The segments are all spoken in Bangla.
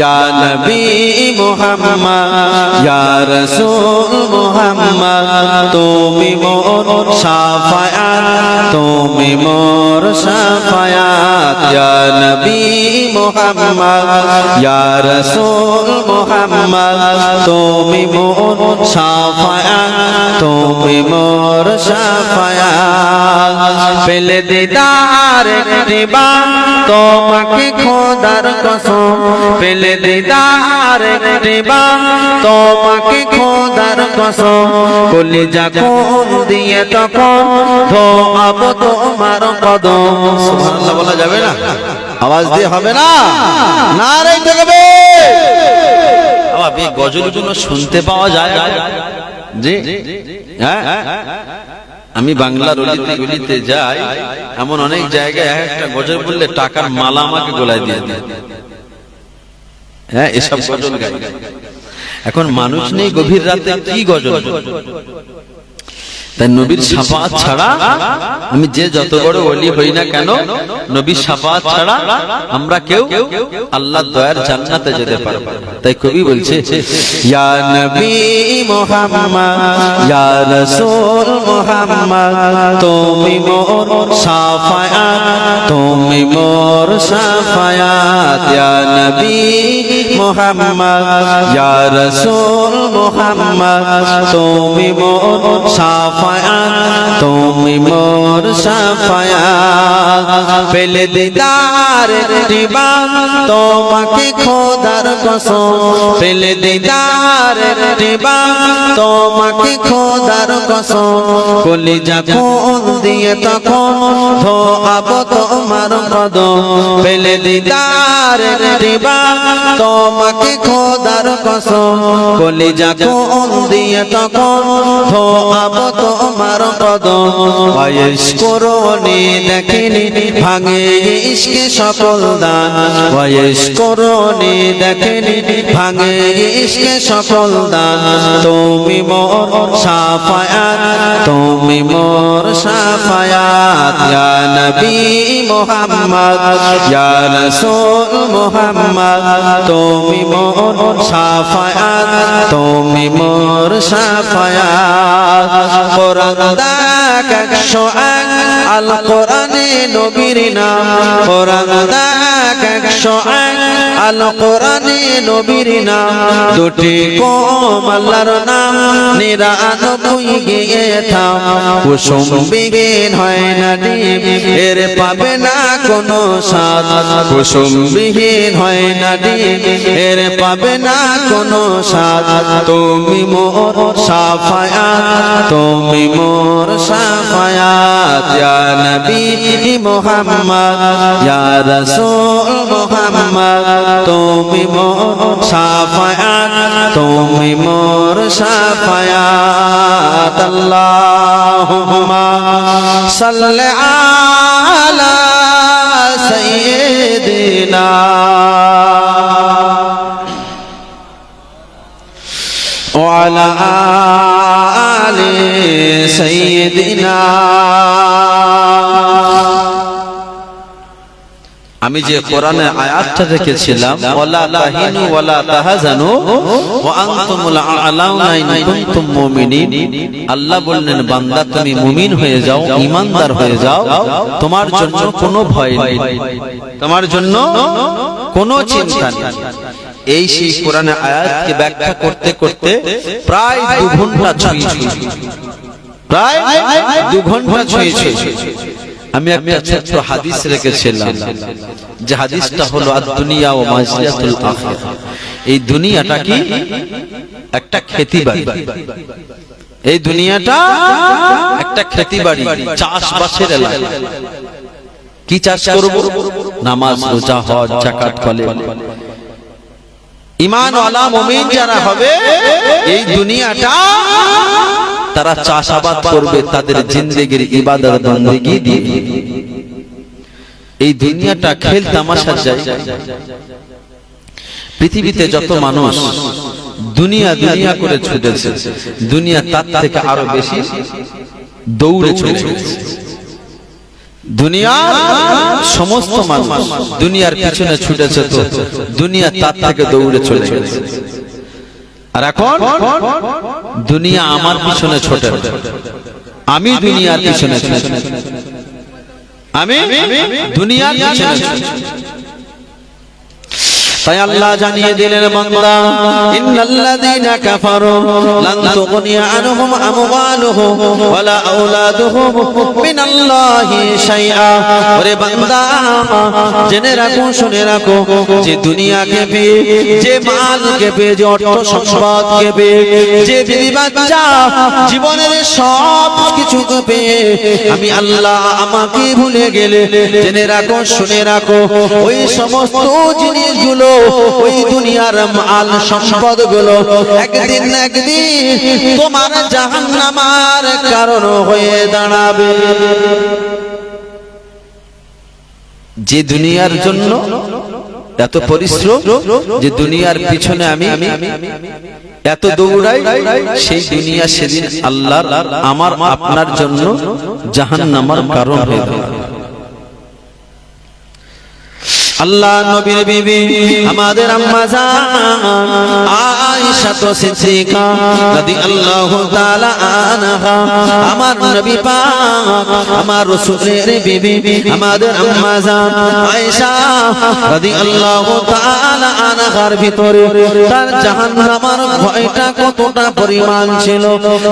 ইয়া নবী মুহাম্মদ, ইয়া রাসূল মুহাম্মদ, তুমি মোর শাফায়াত, তুমি মোর শাফায়াত, ইয়া নবী মুহাম্মদ, ইয়া রাসূল মুহাম্মদ, তুমি মোর শাফায়াত, তুমি মোর শাফায়াত। পেলে দিদার একটিবা তোমাকে খোদার কসম। পেলে দিদার একটিবা তোমাকে খোদার কসম। কলিজা কোন দিয়ে তখন ধো আব তোমার কদম। সুবহানাল্লাহ বলা যাবে না? আওয়াজ দিয়ে হবে না? না রে দেখবে এই গজলগুলো শুনতে পাওয়া যায়। জি। হ্যাঁ? আমি বাংলার অলিতে গলিতে যাই, এমন অনেক জায়গায় এক একটা গজল বললে টাকার মালা আমাকে গোলায় দিয়ে দেয়। হ্যাঁ এসব গজল গাই। এখন মানুষ নেই গভীর রাতে, কি গজল? তাই নবীর সাফাত ছাড়া আমি যে যত বড় ওলি হই না কেন নবীর সাফাত ছাড়া আমরা কেউ আল্লাহ দয়ার জান্নাতে যেতে পারব তাই কবি বলছে ইয়া নবী মুহাম্মদ ইয়া রাসূল মুহাম্মদ তুমি মোর সাফায়াত তুমি মোর সাফায়াত ইয়া নবী মুহাম্মদ ইয়া রাসূল মুহাম্মদ তুমি মোর সাফায়াত তুমি মোর সাফায়াত। পেলে দিদার দিবা তোমাকে খোদার কসম। পেলে দিদার দিবা তোমাকে খোদার কসম। কলিজা কোন দিয়ে তখন ধো আব তোমার কদম। পেলে দিদার দিবা তোমাকে খোদার কসম। কলিজা কোন দিয়ে তখন ধো আব তোমার কদম। বয়স করোনি দেখিনি ভাঙে ইশকে সকল দান। বয়স করোনি দেখিনি ভাঙে ইশকে সকল দান। তুমি মোর সাফায়াত, তুমি মোর সাফায়াত। ইয়া নবী মুহাম্মদ, ইয়া রাসূল মুহাম্মদ, তুমি মোর সাফায়াত, তুমি মোর সাফায়াত। কোরআন দাক একশো এক আল কোরআনে নবীর নাম। কোরআন দাক আল কোরআনে নবীর নাম। দুটি কম আল্লাহর নাম। নিরানব্বই গিয়ে থাম। কুসুম বিহীন হয় না ডিম। এর পাবে না কোনো কুসুম বিহীন হয় না ডিম। এর পাবে না কোনো তুমি মোর সাফায়াত। তুমি মোর সাফায়াত। ইয়া নবী মুহাম্মদ। ইয়া তুমি মোর সাফায়াত তুমি মোর সাফায়াত আল্লাহুম্মা সাল্লি আলা সাইয়্যিদিনা وعلى آل سيدنا আমি যে কোরআনে আয়াতটা রেখেছিলাম ওয়ালা তাহিনু ওয়ালা তাহাজানু ওয়া আনতুমুল আলাউনা ইন কুনতুম মুমিনিন। আল্লাহ বললেন বান্দা তুমি মুমিন হয়ে যাও ঈমানদার হয়ে যাও তোমার জন্য কোনো ভয় নেই। তোমার জন্য কোনো চিন্তা নেই। এই সেই কোরআনে আয়াতকে ব্যাখ্যা করতে করতে প্রায় দু ঘণ্টা ছুঁই ছুঁই। প্রায় দু ঘণ্টা ছুঁই। ছুঁই। আমি একটা ছোট্ট হাদিস রেখেছিলাম যে হাদিসটা হলো দুনিয়া ও মাজিয়াতুল আখিরা এই দুনিয়াটা কি? একটা খেতি বাড়ি। এই দুনিয়াটা একটা খেতি বাড়ি, চাষবাসের এলাকা। কি চাষ করব? নামাজ, রোজা, হজ জাকাত কলে ইমান ওয়ালা মুমিন যারা হবে, এই দুনিয়াটা তারা চাষাবাদ করবে, তাদের জিন্দেগির ইবাদত বন্দেগি দিয়ে। এই দুনিয়াটা খেল তামাশার জায়গা। পৃথিবীতে যত মানুষ দুনিয়া দুনিয়া করে ছুটেছে, দুনিয়া তার থেকে আরও বেশি দৌড়ে চলেছে দুনিয়া সমস্ত মানুষ দুনিয়ার পিছনে ছুটেছে তো, দুনিয়া তার থেকে দৌড়ে চলে গেছে। আর এখন দুনিয়া আমার পিছনে ছোট আমি দুনিয়ার পিছনে। আমি দুনিয়ার পিছনে। তাই আল্লাহ জানিয়ে দিলেন বান্দা, ইন্নাল্লাযীনা কাফারু লান তুগনি আনহুম আমওয়ালুহুম ওয়ালা আওলাদুহুম মিনাল্লাহি শাইআ। ওরে বান্দা, জেনে রাখো, শুনে রাখো, যে দুনিয়াকে পেয়ে, যে মালকে পেয়ে, যে অর্থ সম্পদকে পেয়ে, যে বিবি বাচ্চা জীবনের সব কিছুকে পেয়ে, আমি আল্লাহ আমাকে ভুলে গেলে, জেনে রাখো, শুনে রাখো, ওই সমস্ত জিনিসগুলো ওই দুনিয়ার মাল সম্পদগুলো একদিন একদিন তোমার জাহান্নামার কারণ হয়ে দাঁড়াবে। যে দুনিয়ার জন্য এত পরিশ্রম, যে দুনিয়ার পিছনে আমি এত দৌড়াই, সেই দুনিয়া সেদিন আল্লাহ আমার, আপনার জন্য জাহান্নামার কারণ হয়ে দাঁড়াবে। আল্লাহ নবীর বিবি, আমাদের আম্মা জান আয়েশা তো সিদ্দিকা রাদিয়াল্লাহু তাআলা আনহা, আমার নবী পাক, আমার রাসূলের বিবি, আমাদের আম্মা জান, আয়েশা রাদিয়াল্লাহু তাআলা আনহার ভিতরে, তার জাহান্নামের ভয়টা কতটা পরিমাণ ছিল,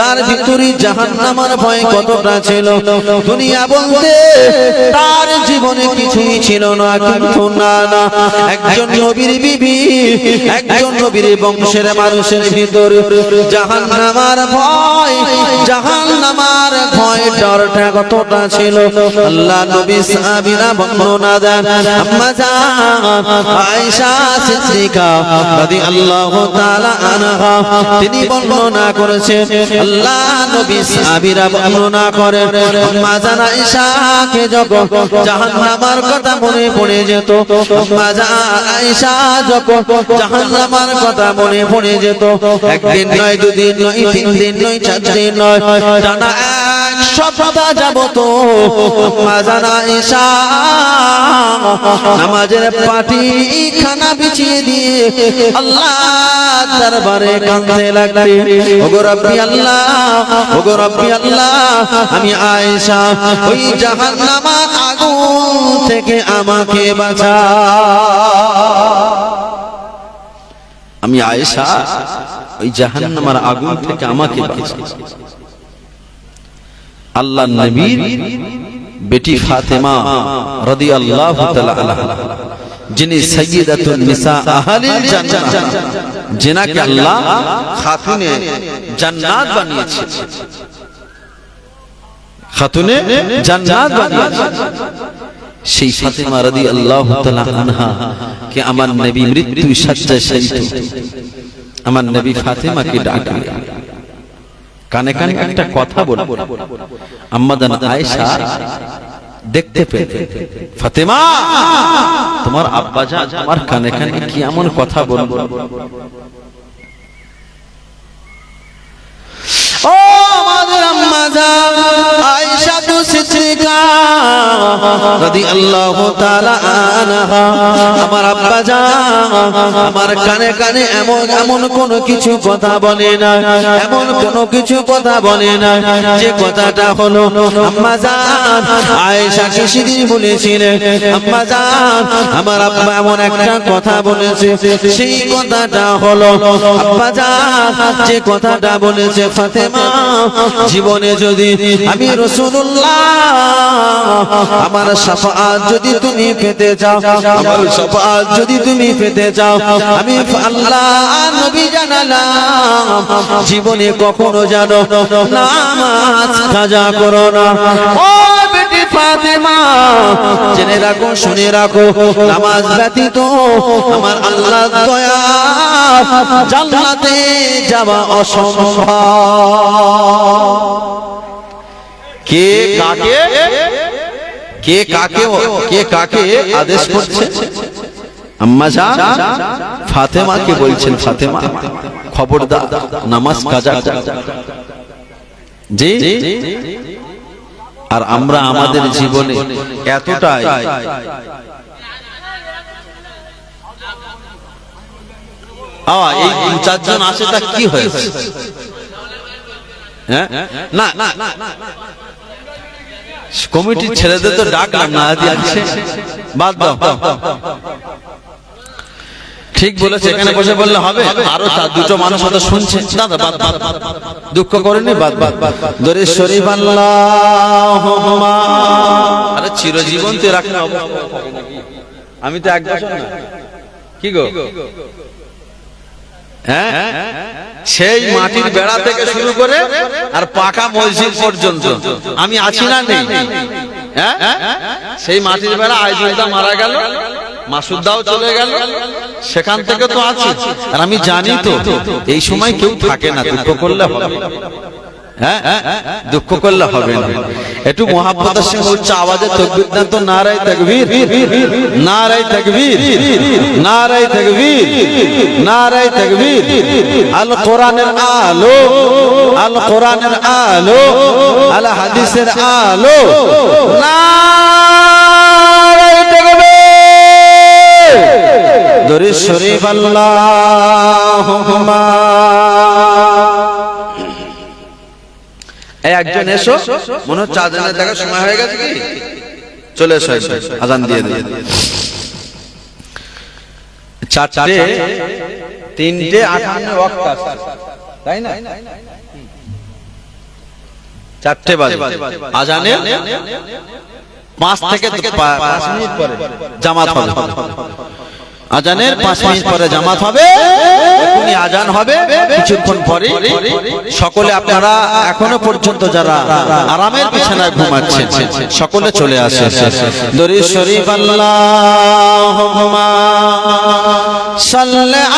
তার ভিতরে জাহান্নামের ভয় কতটা ছিল, দুনিয়া বলতে তার জীবনে কিছুই ছিল না, কিন্তু একজন নবীর বিবি, একজন নবীর বংশের মানুষের ভিতর। জাহান নামার ভয় জাহান নামার ভয় ডরটা কতটা ছিল? আল্লাহ নবী সাহাবীরা বর্ণনা দেন তিনি বর্ণনা করেছেন, আল্লাহ নবী সাহাবীরা বর্ণনা করেন, আম্মা জান আয়েশাকে যখন জাহান্নামের কথা মনে পড়ে যেত আম্মা জান আয়েশা যখন জাহান্নামের কথা মনে পড়ে যেত, একদিন নয় দুদিন নয়, তিন দিন নয়, চার দিন নয় এক সপ্তাহ যাব তো জান নামাজের পাটি খানা বিছিয়ে দিয়ে আল্লাহ দরবারে আল্লাহ আল্লাহ, আমি আয়েশা, ওই জাহান্নামের আগুন থেকে আমাকে বাঁচা। আমি আয়েশা, ওই জাহান্নামের আগুন থেকে আমাকে বাঁচা। আল্লাহ নবীর বেটি ফাতেমা তাআলা আনহা, যিনি যিনাকে আল্লাহ খাতুনে জান্নাত বানিয়েছে। খাতুনে জান্নাত বানিয়েছে। সেই ফাতেমা তাআলা আনহা কে আমার নবী মৃত্যু আমার নবী ফাতেমাকে কানে কানে একটা কথা বল আম্মাদান আয়েশা দেখতে পেলে ফাতেমা তোমার আব্বা যা আমার কানে কানে কি এমন কথা বলব ও আমাদের আম্মা যা আয়েশা। আমার আব্বা আমার কানে কানে এমন এমন কোন কিছু কথা বলে না। এমন কোন কিছু কথা বলে না। যে কথাটা হলো বলেছে। সেই কথাটা হলো কথাটা বলেছে জীবনে যদি আমি আমার সাফাত যদি তুমি পেতে চাও, আমার সাফাত যদি তুমি পেতে চাও, আমি আল্লাহ নবী জানালাম, জীবনে কখনো জানো, নামাজ কাজা করো না। জেনে রাখো, শুনে রাখো, নামাজ ব্যতীত আমার আল্লাহ দয়া জান্নাতে যাওয়া অসম্ভব। কে কাকে কে কাকে কে কাকে আদেশ করছে ফাতেমাকে বলছেন ফাতেমা খবরদার নামাজ কাজা। জি আর আমরা আমাদের জীবনে এতটাই এই দু চারজন আসে তা কি হয়েছে হ্যাঁ? না না কমিটির ছেলেদের তো ডাকলাম না আছে। বাদ দাও। ঠিক বলেছে এখানে বসে বললে হবে। আরও চার দুটো মানুষ হয়তো শুনছে। দাদা বাদ বাদ। দুঃখ করেনি বাদ বাদ বাদ দরে শরীফ আল্লাহুম্মা আরে চিরজীবন তো রাখলে আমি তো এক বছর না। কি গো? হ্যাঁ? সেই মাটির বেড়া থেকে শুরু করে আর পাকা মসজিদ পর্যন্ত। আমি আছি না নেই। হ্যাঁ? সেই মাটির বেড়া আইজুলদা মারা গেল মাসুদাও চলে গেল। সেখান থেকে তো আছি। আর আমি জানি তো এই সময় কেউ থাকে না দুঃখ করলে হবে। হ্যাঁ? দুঃখ করলে হবে না। একটু মহাপ্রদার সঙ্গে উচ্চ আওয়াজে তকবীর দেন তো নারাই তকবীর। নারাই তকবীর নারাই তকবীর নারাই তকবীর। আল কোরআনের আলো, আল কোরআনের আলো, আল হাদিসের আলো। নারাই তকবীর। দরে শরীফ আল্লাহুম্মা। একজন এসো মনে হচ্ছে আজানের দেখার সময় হয়ে গেছে কি? চলে এসো এসো, আজান দিয়ে দিয়ে চারটে তিনটে আটান্ন ওয়াক্ত আছে, তাই না? চারটে বাজে। আজানে পাঁচ থেকে পাঁচ মিনিট পরে। জামাত হবে। আজানের পাঁচ মিনিট পরে জামাত হবে এখনই আজান হবে কিছুক্ষণ পরে সকলে আপনারা এখনও পর্যন্ত যারা আরামের বিছানায় ঘুমাচ্ছেন সকলে চলে আসে দরি শরীফ আল্লাহ সাল্লাহ